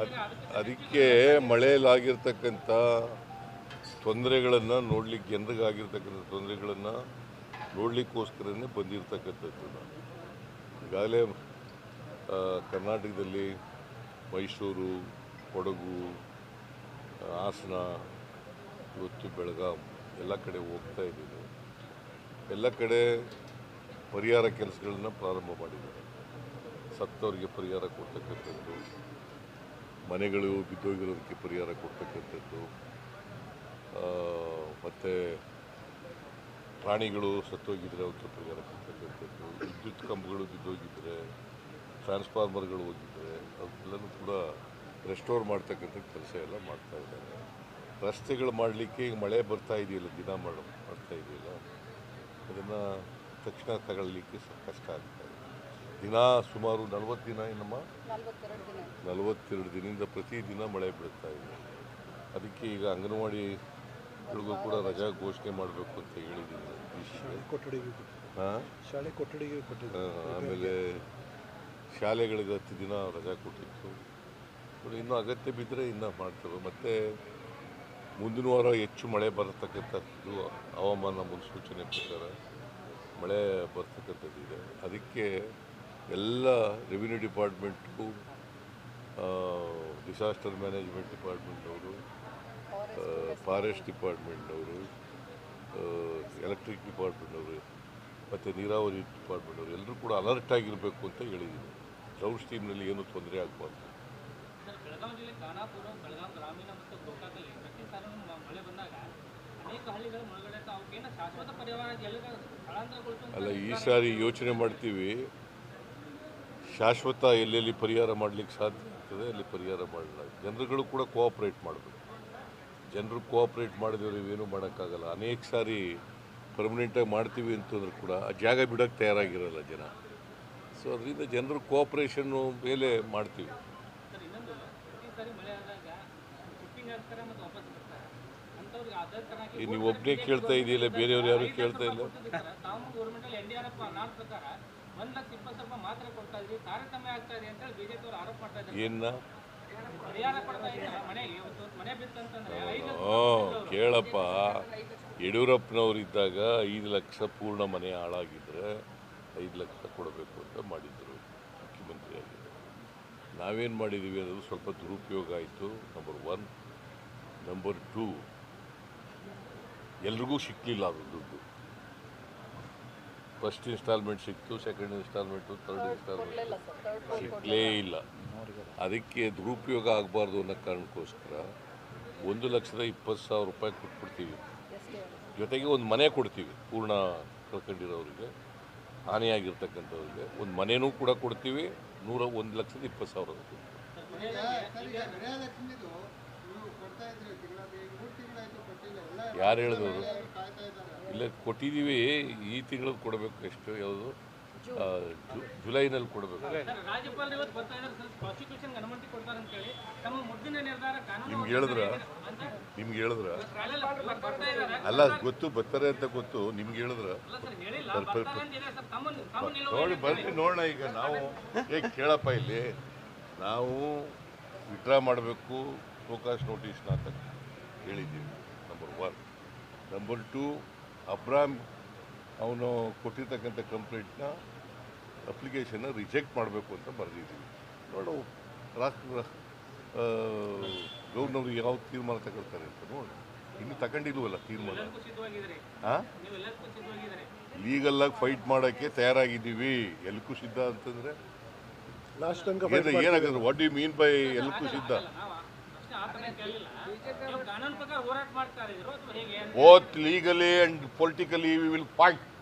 ಅದ್- ಅದಕ್ಕೆ ಮಳೆಯಲ್ಲಾಗಿರ್ತಕ್ಕಂಥ ತೊಂದರೆಗಳನ್ನು ನೋಡ್ಲಿಕ್ಕೆ ಜನರಿಗಾಗಿರ್ತಕ್ಕಂಥ ತೊಂದರೆಗಳನ್ನು ನೋಡಲಿಕ್ಕೋಸ್ಕರನೇ ಬಂದಿರತಕ್ಕಂಥದ್ದು. ಈಗಾಗಲೇ ಕರ್ನಾಟಕದಲ್ಲಿ ಮೈಸೂರು, ಕೊಡಗು ಹಾಸನ, ಇವತ್ತು ಬೆಳಗಾಂ ಎಲ್ಲ ಕಡೆ ಹೋಗ್ತಾ ಇದ್ದೀವಿ. ಎಲ್ಲ ಕಡೆ ಪರಿಹಾರ ಕೆಲಸಗಳನ್ನ ಪ್ರಾರಂಭ ಮಾಡಿದ್ದಾರೆ. ಸತ್ತವರಿಗೆ ಪರಿಹಾರ ಕೊಡ್ತಕ್ಕಂಥದ್ದು. ಮನೆಗಳು ಬಿದ್ದೋಗಿರೋದಕ್ಕೆ ಪರಿಹಾರ ಕೊಡ್ತಕ್ಕಂಥದ್ದು ಮತ್ತು ಪ್ರಾಣಿಗಳು ಸತ್ತೋಗಿದ್ರೆ ಅವಕ್ಕೆ ಪರಿಹಾರ ಕೊಡ್ತಕ್ಕಂಥದ್ದು ವಿದ್ಯುತ್ ಕಂಬಗಳು ಬಿದ್ದೋಗಿದ್ದರೆ ಟ್ರಾನ್ಸ್ಫಾರ್ಮರ್ಗಳು ಹೋಗಿದ್ರೆ ಅವಕ್ಕೆಲ್ಲನೂ ಕೂಡ ರೆಸ್ಟೋರ್ ಮಾಡ್ತಕ್ಕಂಥ ಕೆಲಸ ಎಲ್ಲ ಮಾಡ್ತಾ ಇದ್ದಾರೆ. ರಸ್ತೆಗಳು ಮಾಡಲಿಕ್ಕೆ ಈಗ ಮಳೆ ಬರ್ತಾ ಇದೆಯಲ್ಲ, ದಿನ ಮಾಡ, ಮಾಡ್ತಾ ಇದೆಯಲ್ಲ, ಅದನ್ನು ತಕ್ಷಣ ತಗೊಳ್ಳಿಕ್ಕೆ ಕಷ್ಟ ಆಗ್ತಾ ದಿನ ಸುಮಾರು ನಲವತ್ತು ದಿನ ಏನಮ್ಮ? ನಲ್ವತ್ತೆರಡು ದಿನ ನಲವತ್ತೆರಡು ದಿನದಿಂದ ಪ್ರತಿದಿನ ಮಳೆ ಬೀಳ್ತಾ ಇದೆ. ಅದಕ್ಕೆ ಈಗ ಅಂಗನವಾಡಿಗಳಿಗೂ ಕೂಡ ರಜಾ ಘೋಷಣೆ ಮಾಡಬೇಕು ಅಂತ ಹೇಳಿದ್ದೀನಿ ಶಾಲೆ ಕೊಠಡಿಗೆ ಆಮೇಲೆ ಶಾಲೆಗಳಿಗೆ ಹತ್ತು ದಿನ ರಜಾ ಕೊಟ್ಟಿತ್ತು. ಇನ್ನೂ ಅಗತ್ಯ ಬಿದ್ದರೆ ಇನ್ನೂ ಮಾಡ್ತೇವೆ. ಮತ್ತು ಮುಂದಿನ ವಾರ ಹೆಚ್ಚು ಮಳೆ ಬರತಕ್ಕಂಥದ್ದು ಹವಾಮಾನ ಮುನ್ಸೂಚನೆ ಪ್ರಕಾರ ಮಳೆ ಬರ್ತಕ್ಕಂಥದ್ದಿದೆ. ಅದಕ್ಕೆ ಎಲ್ಲ ರೆವಿನ್ಯೂ ಡಿಪಾರ್ಟ್ಮೆಂಟ್ಗೂ ಡಿಸಾಸ್ಟರ್ ಮ್ಯಾನೇಜ್ಮೆಂಟ್ ಡಿಪಾರ್ಟ್ಮೆಂಟ್ನವರು ಫಾರೆಸ್ಟ್ ಡಿಪಾರ್ಟ್ಮೆಂಟ್ನವರು ಎಲೆಕ್ಟ್ರಿಕ್ ಡಿಪಾರ್ಟ್ಮೆಂಟ್ನವರು ಮತ್ತು ನೀರಾವರಿ ಡಿಪಾರ್ಟ್ಮೆಂಟ್ನವರು ಎಲ್ಲರೂ ಕೂಡ ಅಲರ್ಟ್ ಆಗಿರಬೇಕು ಅಂತ ಹೇಳಿದ್ದೀನಿ. ಡೌನ್ ಸ್ಟೀಮ್ನಲ್ಲಿ ಏನು ತೊಂದರೆ ಆಗಬಾರ್ದು. ಅಲ್ಲ ಈ ಸಾರಿ ಯೋಚನೆ ಮಾಡ್ತೀವಿ. ಶಾಶ್ವತ ಎಲ್ಲೆಲ್ಲಿ ಪರಿಹಾರ ಮಾಡಲಿಕ್ಕೆ ಸಾಧ್ಯ ಆಗ್ತದೆ ಅಲ್ಲಿ ಪರಿಹಾರ ಮಾಡಲ್ಲ. ಜನರುಗಳು ಕೂಡ ಕೋಆಪ್ರೇಟ್ ಮಾಡಬೇಕು. ಜನರು ಕೋಆಪ್ರೇಟ್ ಮಾಡಿದವರು ಇವೇನು ಮಾಡೋಕ್ಕಾಗಲ್ಲ. ಅನೇಕ ಸಾರಿ ಪರ್ಮನೆಂಟಾಗಿ ಮಾಡ್ತೀವಿ ಅಂತಂದ್ರೆ ಕೂಡ ಆ ಜಾಗ ಬಿಡೋಕ್ಕೆ ತಯಾರಾಗಿರಲ್ಲ ಜನ. ಸೊ ಅದರಿಂದ ಜನರು ಕೋಆಪ್ರೇಷನ್ನು ಮೇಲೆ ಮಾಡ್ತೀವಿ. ನೀವು ಒಬ್ಬನೇ ಕೇಳ್ತಾ ಇದೆಯಲ್ಲ ಬೇರೆಯವ್ರು ಯಾರು ಕೇಳ್ತಾ ಇಲ್ಲ? ತಾವು ಯಡಿಯೂರಪ್ಪನವ್ರು ಎನ್ ಡಿ ಆರ್ ಎಫ್ ನಾಲ್ಕು ಪ್ರಕಾರ ಒಂದು ಲಕ್ಷ ಇಪ್ಪತ್ತು ಸಾವಿರ ಮಾತ್ರ ಕೊಡ್ತಾ ಇದ್ರಿ ತಾರತಮ್ಯ ಆಗ್ತಾ ಇದೆ ಅಂತೇಳಿ ಬಿಜೆಪಿ ಅವರು ಆರೋಪ ಮಾಡ್ತಾ ಇದ್ದಾರೆ. ಏನ ಪರಿಹಾರ ಕೊಡ್ತಾ ಇದ್ದಾರೆ ಮನೆಗೆ ಇವತ್ತು ಮನೆ ಬಿತ್ತಂತಂದ್ರೆ ಐದು ಕೇಳಪ್ಪ. ಯಡಿಯೂರಪ್ಪನವರಿದ್ದಾಗ ಐದು ಲಕ್ಷ ಪೂರ್ಣ ಮನೆ ಹಾಳಾಗಿದ್ರೆ ಐದು ಲಕ್ಷ ಕೊಡಬೇಕು ಅಂತ ಮಾಡಿದ್ರು ಮುಖ್ಯಮಂತ್ರಿಯಾಗಿದ್ದರು ನಾವೇನು ಮಾಡಿದ್ದೀವಿ ಅನ್ನೋದು ಸ್ವಲ್ಪ ದುರುಪಯೋಗ ಆಯಿತು. ನಂಬರ್ ಒನ್ ನಂಬರ್ ಟೂ ಎಲ್ರಿಗೂ ಸಿಕ್ಕಲಿಲ್ಲ ಅದು ದುಡ್ಡು. ಫಸ್ಟ್ ಇನ್ಸ್ಟಾಲ್ಮೆಂಟ್ ಸಿಕ್ತು ಸೆಕೆಂಡ್ ಇನ್ಸ್ಟಾಲ್ಮೆಂಟು ಥರ್ಡ್ ಇನ್ಸ್ಟಾಲ್ಮೆಂಟ್ ಸಿಕ್ಕಲೇ ಇಲ್ಲ ಅದಕ್ಕೆ ದುರುಪಯೋಗ ಆಗಬಾರ್ದು ಅನ್ನೋ ಕಾರಣಕ್ಕೋಸ್ಕರ ಒಂದು ಲಕ್ಷದ ಇಪ್ಪತ್ತು ಸಾವಿರ ರೂಪಾಯಿ ಕೊಟ್ಬಿಡ್ತೀವಿ. ಜೊತೆಗೆ ಒಂದು ಮನೆ ಕೊಡ್ತೀವಿ ಪೂರ್ಣ ಕಳ್ಕೊಂಡಿರೋರಿಗೆ ಹಾನಿಯಾಗಿರ್ತಕ್ಕಂಥವ್ರಿಗೆ. ಒಂದು ಮನೆಯೂ ಕೂಡ ಕೊಡ್ತೀವಿ ನೂರ ಒಂದು ಲಕ್ಷದ ಇಪ್ಪತ್ತು ಸಾವಿರ ಯಾರು ಹೇಳಿದವರು? ಇಲ್ಲ ಕೊಟ್ಟಿದ್ದೀವಿ. ಈ ತಿಂಗಳು ಕೊಡಬೇಕು ಎಷ್ಟು ಯಾವುದು? ಜುಲೈನಲ್ಲಿ ಕೊಡಬೇಕು. ಸರ್, ರಾಜ್ಯಪಾಲರು ಇವತ್ತು ಬರ್ತಾ ಇದ್ದಾರೆ. ಸರ್ ಪ್ರಾಸಿಕ್ಯೂಷನ್ ಅನುಮತಿ ಕೊಡ್ತಾರೆ ಅಂತೇಳಿ ತಮ್ಮ ಮುದ್ದಿನ ನಿರ್ಧಾರ ಕಾನೂನು ನಿಮ್ಗೆ ಹೇಳಿದ್ರ? ನಿಮ್ಗೆ ಹೇಳಿದ್ರ? ಅಲ್ಲ ಗೊತ್ತು ಬರ್ತಾರೆ ಅಂತ ಗೊತ್ತು. ನಿಮ್ಗೆ ಹೇಳಿದ್ರ? ನೋಡಿ ಬರ್ತೀವಿ ನೋಡೋಣ ಈಗ ನಾವು. ಏ ಕೇಳಪ್ಪ ಇಲ್ಲಿ. ನಾವು ವಿಡ್ರಾ ಮಾಡಬೇಕು. ಫೋಕಾಸ್ ನೋಟಿಸ್ನ ಅಂತ ಹೇಳಿದ್ದೀವಿ. ನಂಬರ್ ಒನ್ ನಂಬರ್ ಟು ಅಬ್ರಾಮ್ ಅವನು ಕೊಟ್ಟಿರ್ತಕ್ಕಂಥ ಕಂಪ್ಲೇಂಟ್ನ ಅಪ್ಲಿಕೇಶನ್ನ ರಿಜೆಕ್ಟ್ ಮಾಡಬೇಕು ಅಂತ ಬರೆದಿದ್ದೀವಿ. ನೋಡು ರಾಷ್ಟ್ರ ಗೌರ್ನವ್ರು ಯಾವ ತೀರ್ಮಾನ ತಗೊಳ್ತಾರೆ ಅಂತ ನೋಡಿ. ಇನ್ನು ತಗೊಂಡಿಲ್ವಲ್ಲ ತೀರ್ಮಾನ? ಹಾಂ ಲೀಗಲ್ಲಾಗಿ ಫೈಟ್ ಮಾಡೋಕ್ಕೆ ತಯಾರಾಗಿದ್ದೀವಿ. ಎಲ್ಕು ಸಿದ್ಧ ಅಂತಂದ್ರೆ? ಏನಾಗುತ್ತೆ ವಾಟ್ ಯು ಮೀನ್ ಬೈ ಎಲ್ಕು ಸಿದ್ಧ? ನಾವು legally and politically we will ಕಾನೂನು